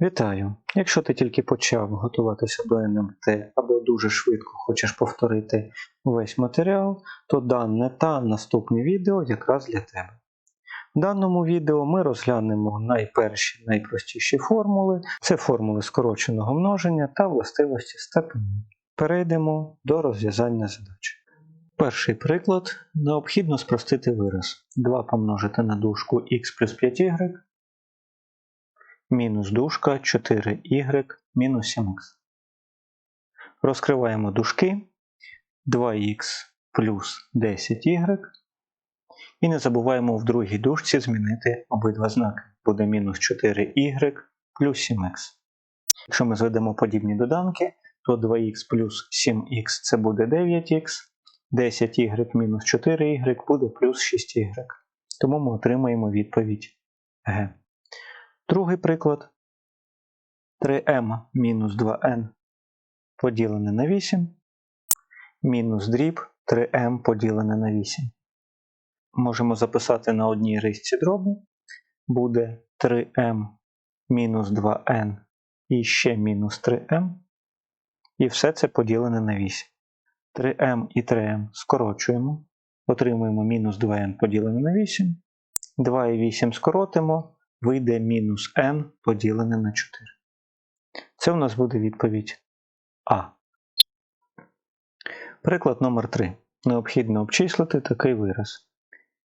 Вітаю! Якщо ти тільки почав готуватися до НМТ або дуже швидко хочеш повторити весь матеріал, то дане та наступне відео якраз для тебе. В даному відео ми розглянемо найперші найпростіші формули це формули скороченого множення та властивості степенів. Перейдемо до розв'язання задач. Перший приклад необхідно спростити вираз 2 помножити на дужку х плюс 5y мінус дужка 4y мінус 7х. Розкриваємо дужки 2х плюс 10y. І не забуваємо в другій дужці змінити обидва знаки. Буде мінус 4y плюс 7х. Якщо ми зведемо подібні доданки, то 2х плюс 7х це буде 9х, 10y мінус 4y буде плюс 6y. Тому ми отримаємо відповідь Г. Другий приклад 3m мінус 2n поділене на 8, мінус дріб 3m поділене на 8. Можемо записати на одній рисці дробу. Буде 3m мінус 2n і ще мінус 3m. І все це поділене на 8. 3m і 3m скорочуємо. Отримуємо мінус 2n поділене на 8. 2 і 8 скоротимо вийде мінус n поділене на 4. Це у нас буде відповідь А. Приклад номер 3. Необхідно обчислити такий вираз.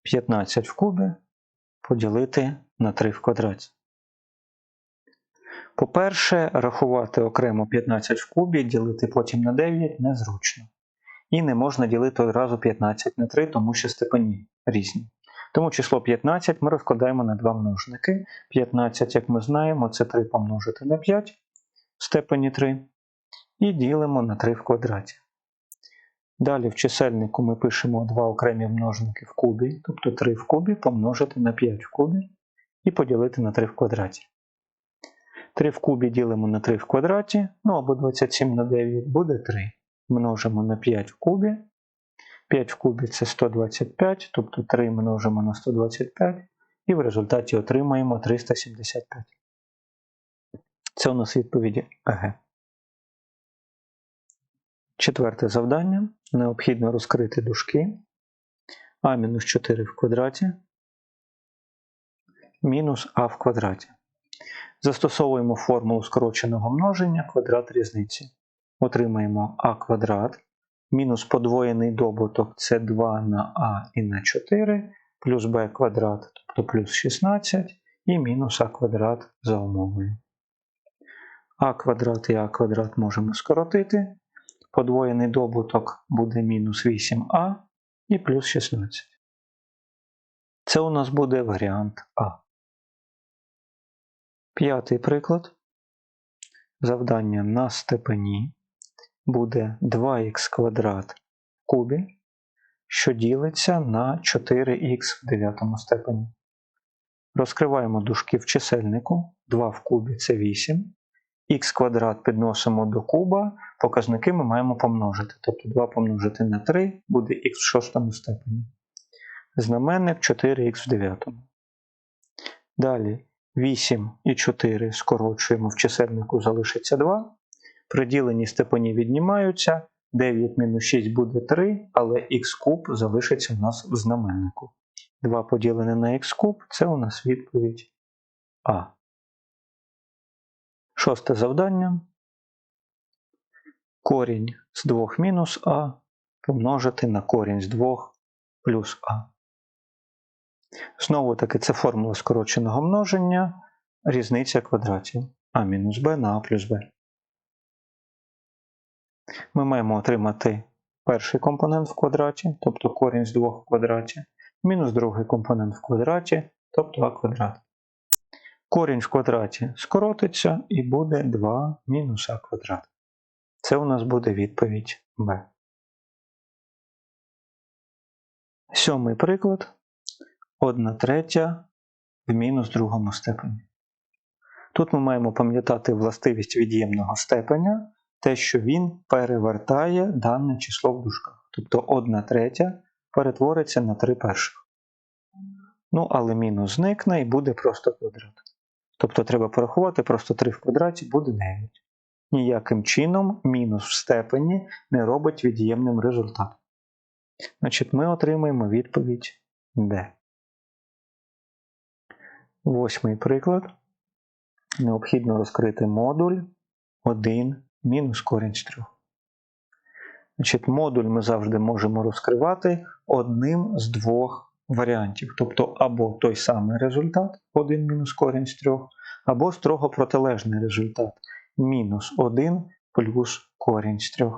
15 в кубі поділити на 3 в квадраті. По-перше, рахувати окремо 15 в кубі, ділити потім на 9 незручно. І не можна ділити одразу 15 на 3, тому що степені різні. Тому число 15 ми розкладаємо на два множники. 15, як ми знаємо, це 3 помножити на 5 в степені 3. І ділимо на 3 в квадраті. Далі в чисельнику ми пишемо два окремі множники в кубі, тобто 3 в кубі помножити на 5 в кубі і поділити на 3 в квадраті. 3 в кубі ділимо на 3 в квадраті, ну або 27 на 9 буде 3. Множимо на 5 в кубі. 5 в кубі це 125, тобто 3 множимо на 125, і в результаті отримаємо 375. Це у нас відповіді АГ. Четверте завдання. Необхідно розкрити дужки а-4 в квадраті мінус а в квадраті. Застосовуємо формулу скороченого множення квадрат різниці. Отримаємо а квадрат мінус подвоєний добуток це 2 на а і на 4, плюс b квадрат, тобто плюс 16, і мінус а квадрат за умовою. а квадрат і а квадрат можемо скоротити. Подвоєний добуток буде мінус 8а і плюс 16. Це у нас буде варіант А. П'ятий приклад. Завдання на степені буде 2х квадрат в кубі, що ділиться на 4х в дев'ятому степені. Розкриваємо дужки в чисельнику. 2 в кубі це 8. Х квадрат підносимо до куба, показники ми маємо помножити. Тобто 2 помножити на 3 буде х в шостому степені. Знаменник 4х в дев'ятому. Далі 8 і 4 скорочуємо в чисельнику залишиться 2. Приділені степені віднімаються. 9 мінус 6 буде 3, але х куб залишиться у нас в знаменнику. 2 поділене на х куб це у нас відповідь А. Шосте завдання. Корінь з 2 мінус А помножити на корінь з 2 плюс А. Знову таки, це формула скороченого множення, різниця квадратів А мінус Б на А плюс Б. Ми маємо отримати перший компонент в квадраті, тобто корінь з 2 в квадраті, мінус другий компонент в квадраті, тобто а квадрат. Корінь в квадраті скоротиться і буде 2 мінус а квадрат. Це у нас буде відповідь Б. Сьомий приклад. 1 третя в мінус другому степені. Тут ми маємо пам'ятати властивість від'ємного степеня те, що він перевертає дане число в дужках. Тобто 1 третя перетвориться на 3 перших. Ну, але мінус зникне і буде просто квадрат. Тобто треба порахувати, просто 3 в квадраті буде 9. Ніяким чином мінус в степені не робить від'ємним результат. Значить, ми отримаємо відповідь D. Восьмий приклад. Необхідно розкрити модуль 1 мінус корінь з 3. Значить, Модуль ми завжди можемо розкривати одним з двох варіантів. Тобто або той самий результат 1 мінус корінь з 3, або строго протилежний результат мінус 1 плюс корінь з 3.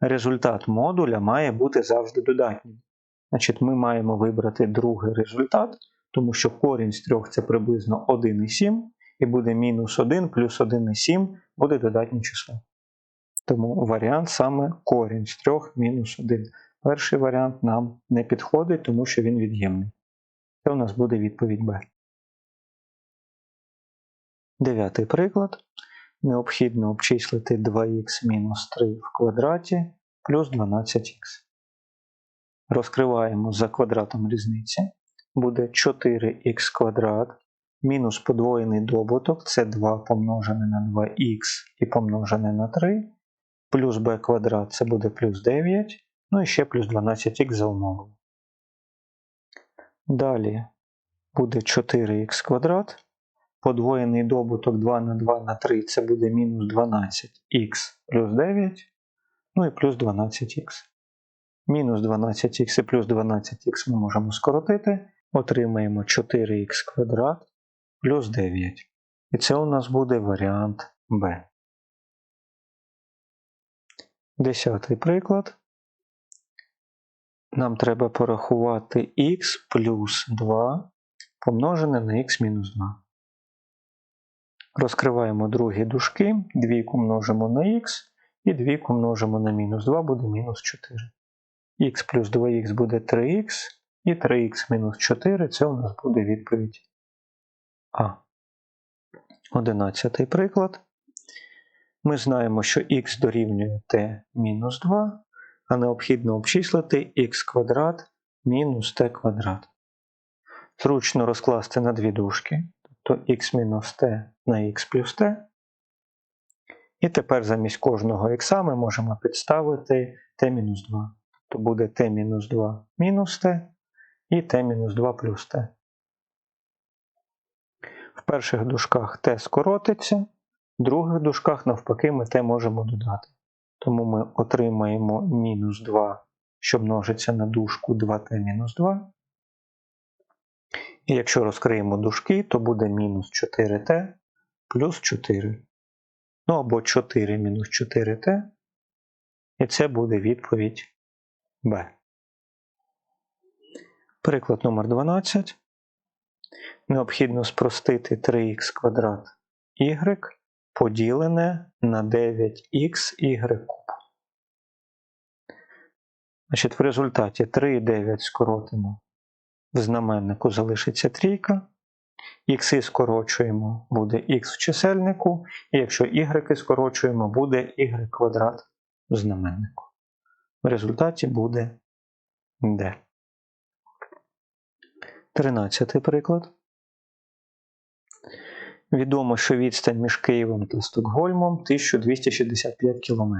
Результат модуля має бути завжди додатнім. Значить, Ми маємо вибрати другий результат, тому що корінь з 3 це приблизно 1,7, і буде мінус 1 плюс 1,7 буде додатнє число. Тому варіант саме корінь з 3 мінус 1. Перший варіант нам не підходить, тому що він від'ємний. Це у нас буде відповідь Б. Дев'ятий приклад. Необхідно обчислити 2х мінус 3 в квадраті плюс 12х. Розкриваємо за квадратом різниці. Буде 4х квадрат мінус подвоєний добуток це 2 помножене на 2х і помножене на 3, плюс b квадрат це буде плюс 9, ну і ще плюс 12х за умовою. Далі буде 4х квадрат. Подвоєний добуток 2 на 2 на 3 це буде мінус 12х плюс 9, ну і плюс 12х. Мінус 12х і плюс 12х ми можемо скоротити. Отримаємо 4х квадрат плюс 9. І це у нас буде варіант Б. Десятий приклад. Нам треба порахувати х плюс 2 помножене на х мінус 2. Розкриваємо другі дужки, двійку множимо на х і двійку множимо на мінус 2 буде мінус 4. х плюс 2х буде 3х, і 3х мінус 4 це у нас буде відповідь А. Одинадцятий приклад. Ми знаємо, що х дорівнює t мінус 2, а необхідно обчислити х квадрат мінус t квадрат. Зручно розкласти на дві дужки, тобто х мінус t на х плюс t. І тепер замість кожного х ми можемо підставити t-2. Тобто буде t-2 мінус t і t-2 плюс t. В перших дужках t скоротиться, в других дужках, навпаки, ми t можемо додати. Тому ми отримаємо мінус 2, що множиться на дужку 2t мінус 2. І якщо розкриємо дужки, то буде мінус 4t плюс 4. Ну або 4 мінус 4t. І це буде відповідь b. Приклад номер 12. Необхідно спростити 3х квадрат y поділене на 9х куб. Значить, В результаті 3 і 9 скоротимо. В знаменнику залишиться трійка. Х скорочуємо, буде х в чисельнику, і якщо y скорочуємо, буде y квадрат в знаменнику. В результаті буде d. Тринадцятий приклад. Відомо, що відстань між Києвом та Стокгольмом 1265 км.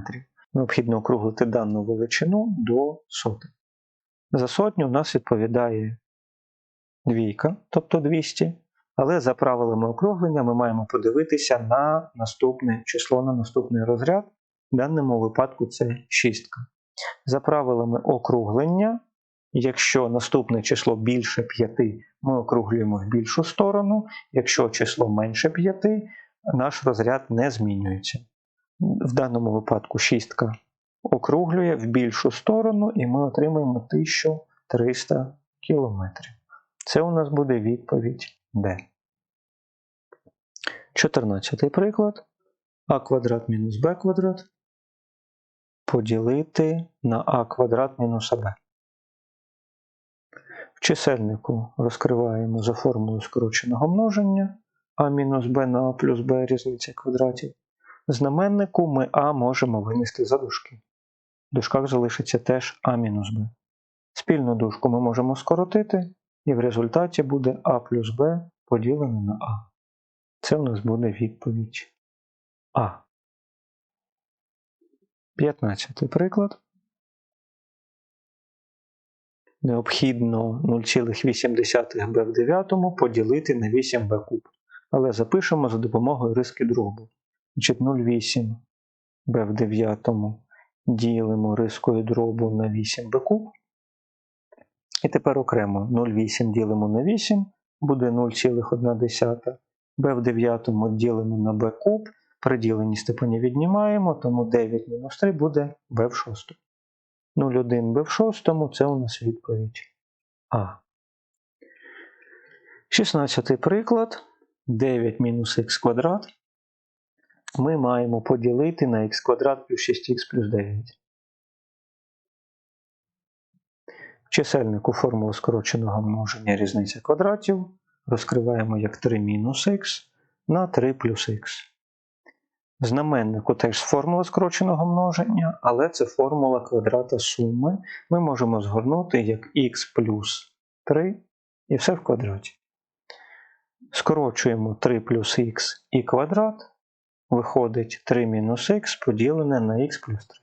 Необхідно округлити дану величину до сотень. За сотню у нас відповідає двійка, тобто 200. Але за правилами округлення ми маємо подивитися на наступне число на наступний розряд. В даному випадку це шістка. За правилами округлення, якщо наступне число більше 5, ми округлюємо в більшу сторону. Якщо число менше 5, наш розряд не змінюється. В даному випадку шістка округлює в більшу сторону, і ми отримаємо 1300 км. Це у нас буде відповідь D. 14 приклад. А квадрат мінус Б квадрат поділити на А квадрат мінус АБ. В чисельнику розкриваємо за формулою скороченого множення А мінус Б на А плюс Б різниця квадратів. Знаменнику ми А можемо винести за дужки. В дужках залишиться теж А мінус Б. Спільну дужку ми можемо скоротити, і в результаті буде А плюс Б поділене на А. Це у нас буде відповідь А. 15 приклад. Необхідно 0,8b в 9 поділити на 8b куб. Але запишемо за допомогою риски дробу. Значить 0,8b в 9 ділимо рискою дробу на 8b куб. І тепер окремо 0,8 ділимо на 8, буде 0,1. b в 9 ділимо на b куб. При діленні степені віднімаємо, тому 9 мінус 3 буде b в 6. 0,1 b в 6 це у нас відповідь А. 16 приклад. 9 мінус х квадрат. Ми маємо поділити на х квадрат плюс 6х плюс 9. В чисельнику формулу скороченого множення різниця квадратів розкриваємо як 3 мінус х на 3 плюс х. В знаменнику теж формула скороченого множення, але це формула квадрата суми. Ми можемо згорнути як х плюс 3 і все в квадраті. Скорочуємо 3 плюс х і квадрат. Виходить 3 мінус х поділене на х плюс 3.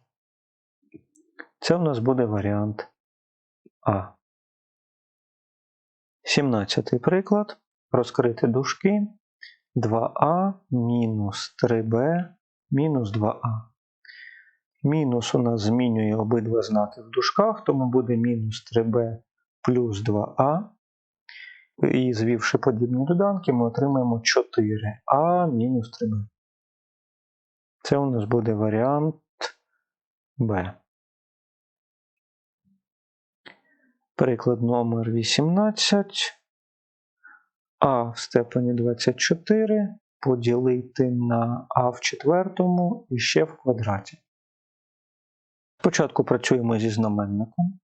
Це у нас буде варіант А. 17 приклад. Розкрити дужки. 2а мінус 3b мінус 2а. Мінус у нас змінює обидва знаки в дужках, тому буде мінус 3b плюс 2а. І звівши подібні доданки, ми отримаємо 4а мінус 3b. Це у нас буде варіант Б. Приклад номер 18. А в степені 24 поділити на А в четвертому і ще в квадраті. Спочатку працюємо зі знаменником.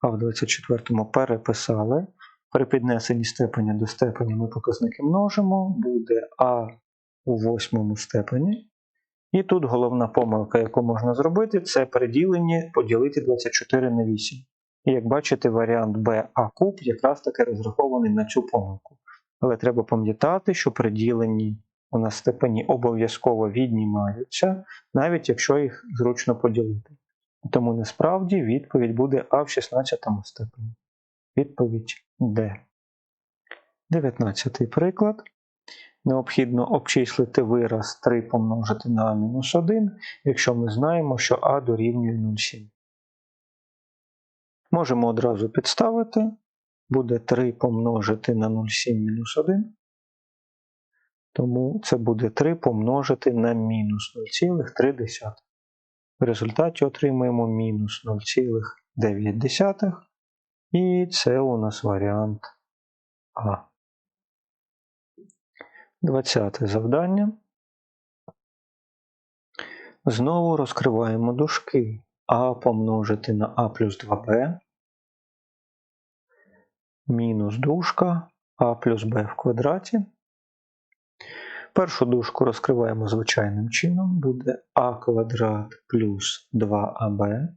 А в 24 переписали. При піднесенні степеня до степені ми показники множимо. Буде А у восьмому степені. І тут головна помилка, яку можна зробити, це при діленні поділити 24 на 8. І як бачите, варіант b а куб якраз таки розрахований на цю помилку. Але треба пам'ятати, що при діленні у нас степені обов'язково віднімаються, навіть якщо їх зручно поділити. Тому насправді відповідь буде А в 16 степені. Відповідь Д. 19 приклад. Необхідно обчислити вираз 3 помножити на А-1, якщо ми знаємо, що А дорівнює 0,7. Можемо одразу підставити. Буде 3 помножити на 0,7 мінус 1. Тому це буде 3 помножити на мінус 0,3. В результаті отримаємо мінус 0,9. І це у нас варіант А. 20 завдання. Знову розкриваємо дужки. А помножити на А плюс 2b. Мінус дужка А плюс Б в квадраті. Першу дужку розкриваємо звичайним чином. Буде А квадрат плюс 2АБ.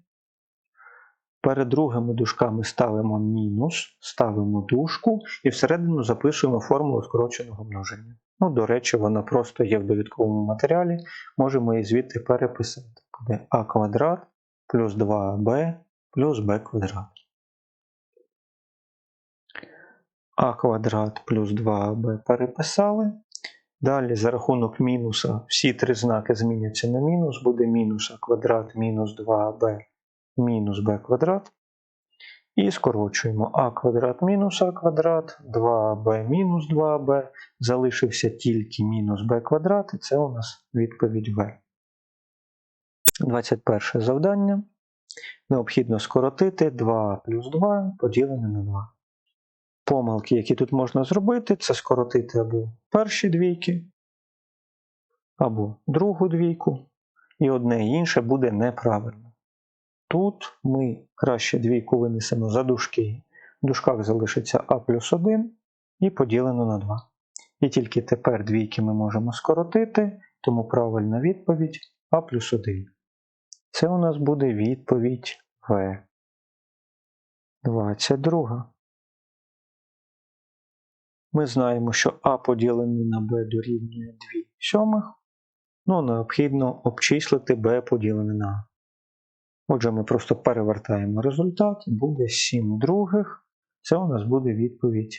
Перед другими дужками ставимо мінус, ставимо дужку і всередину записуємо формулу скороченого множення. Ну, До речі, вона просто є в довідковому матеріалі, можемо її звідти переписати. Буде а квадрат плюс 2b плюс b квадрат. А квадрат плюс 2b переписали. Далі за рахунок мінуса всі три знаки зміняться на мінус, буде мінус а квадрат мінус 2b мінус b квадрат. І скорочуємо а квадрат мінус а квадрат, 2b мінус 2b, залишився тільки мінус b квадрат, і це у нас відповідь В. 21 завдання. Необхідно скоротити 2 плюс 2 поділене на 2. Помилки, які тут можна зробити, це скоротити або перші двійки, або другу двійку, і одне і інше буде неправильно. Тут ми краще двійку винесемо за дужки. В дужках залишиться а плюс 1 і поділено на 2. І тільки тепер двійки ми можемо скоротити, тому правильна відповідь а плюс 1. Це у нас буде відповідь В. 22. Ми знаємо, що А поділене на Б дорівнює 2 сьомих. Ну, необхідно обчислити b поділене на a. Отже, ми просто перевертаємо результат, буде 7 других. Це у нас буде відповідь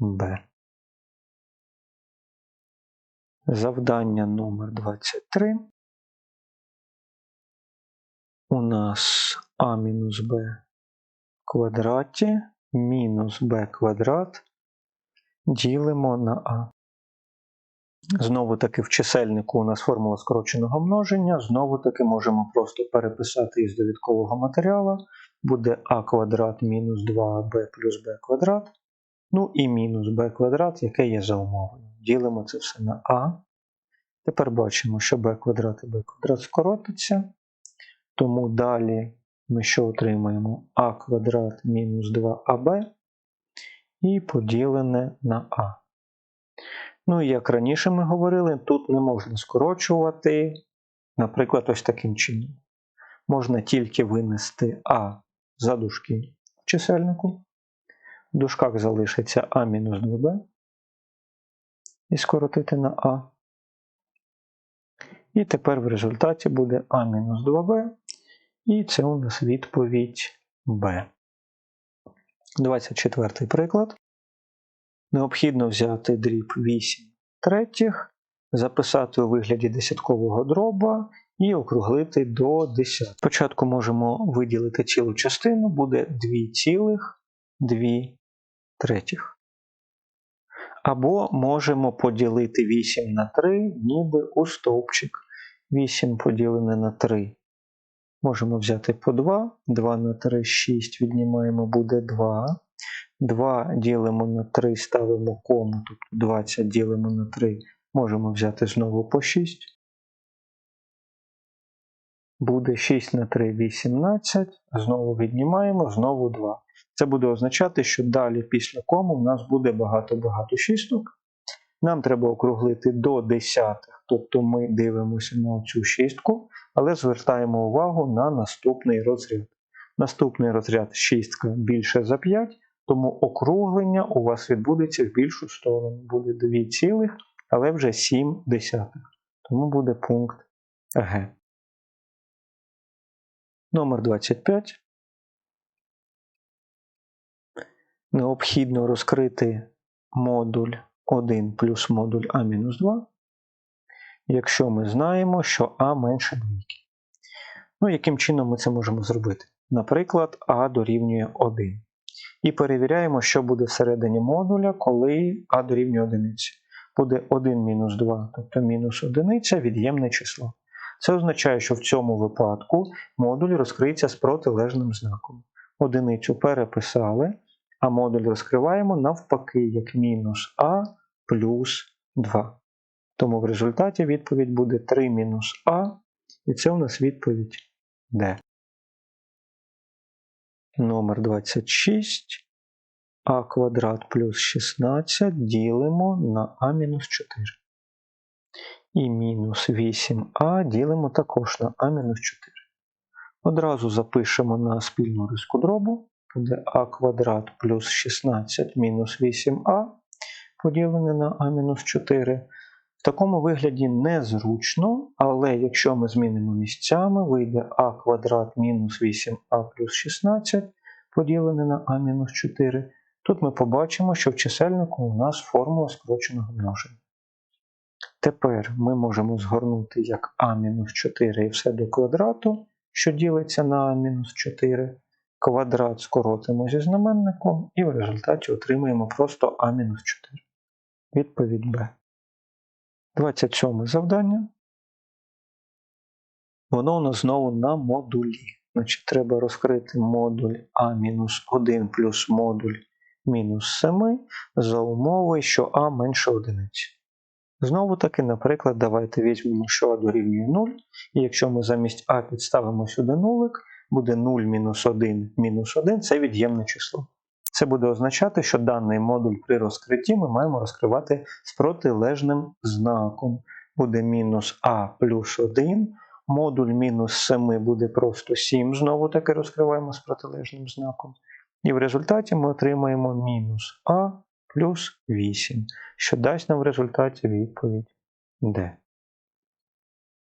b. Завдання номер 23. У нас а мінус b квадраті мінус b квадрат ділимо на а. Знову таки в чисельнику у нас формула скороченого множення. Знову таки можемо просто переписати із довідкового матеріалу. Буде а квадрат мінус 2b плюс b квадрат. Ну і мінус b квадрат, яке є за умовою. Ділимо це все на а. Тепер бачимо, що b квадрат і b квадрат скоротиться. Тому далі ми що отримаємо? а квадрат мінус 2аб і поділене на а. Ну, і як раніше ми говорили, тут не можна скорочувати, наприклад, ось таким чином. Можна тільки винести А за дужки в чисельнику. В дужках залишиться А мінус 2b і скоротити на А. І тепер в результаті буде А мінус 2b, і це у нас відповідь Б. 24 приклад. Необхідно взяти дріб 8 третіх, записати у вигляді десяткового дроба і округлити до 10. Спочатку можемо виділити цілу частину, буде 2,2 третіх. Або можемо поділити 8 на 3, ніби у стовпчик. 8 поділене на 3. Можемо взяти по 2, 2 на 3, 6 віднімаємо, буде 2. 2 ділимо на 3, ставимо кому, тобто 20 ділимо на 3, можемо взяти знову по 6. Буде 6 на 3 18, знову віднімаємо, знову 2. Це буде означати, що далі після кому в нас буде багато-багато шісток. Нам треба округлити до десятих, тобто ми дивимося на цю шістку, але звертаємо увагу на наступний розряд. Наступний розряд шістка більше за 5, тому округлення у вас відбудеться в більшу сторону. Буде 2 цілих, але вже 7 десятих. Тому буде пункт Г. Номер 25. Необхідно розкрити модуль 1 плюс модуль А-2, якщо ми знаємо, що А менше двійки. Ну, яким чином ми це можемо зробити? Наприклад, А дорівнює 1. І перевіряємо, що буде всередині модуля, коли А дорівнює 1. Буде 1 мінус 2, тобто мінус 1 від'ємне число. Це означає, що в цьому випадку модуль розкриється з протилежним знаком. Одиницю переписали, а модуль розкриваємо навпаки, як мінус А плюс 2. Тому в результаті відповідь буде 3 мінус А, і це у нас відповідь Д. Номер 26. А квадрат плюс 16 ділимо на А мінус 4. І мінус 8а ділимо також на А мінус 4. Одразу запишемо на спільну риску дробу. Буде А квадрат плюс 16 мінус 8а поділене на А-4. В такому вигляді незручно, але якщо ми змінимо місцями, вийде а квадрат мінус 8а плюс 16 поділене на А-4. Тут ми побачимо, що в чисельнику у нас формула скороченого множення. Тепер ми можемо згорнути як А-4 і все до квадрату, що ділиться на А-4. Квадрат скоротимо зі знаменником і в результаті отримаємо просто а мінус 4. Відповідь Б. 27 завдання. Воно у нас знову на модулі. Значить, Треба розкрити модуль А-1 плюс модуль мінус 7 за умови, що А менше одиниці. Знову таки, наприклад, давайте візьмемо, що А дорівнює 0, і якщо ми замість А підставимо сюди нулик, буде 0 мінус 1 мінус 1 це від'ємне число. Це буде означати, що даний модуль при розкритті ми маємо розкривати з протилежним знаком. Буде мінус А плюс 1. Модуль мінус 7 буде просто 7, знову таки розкриваємо з протилежним знаком. І в результаті ми отримаємо мінус А плюс 8, що дасть нам в результаті відповідь D.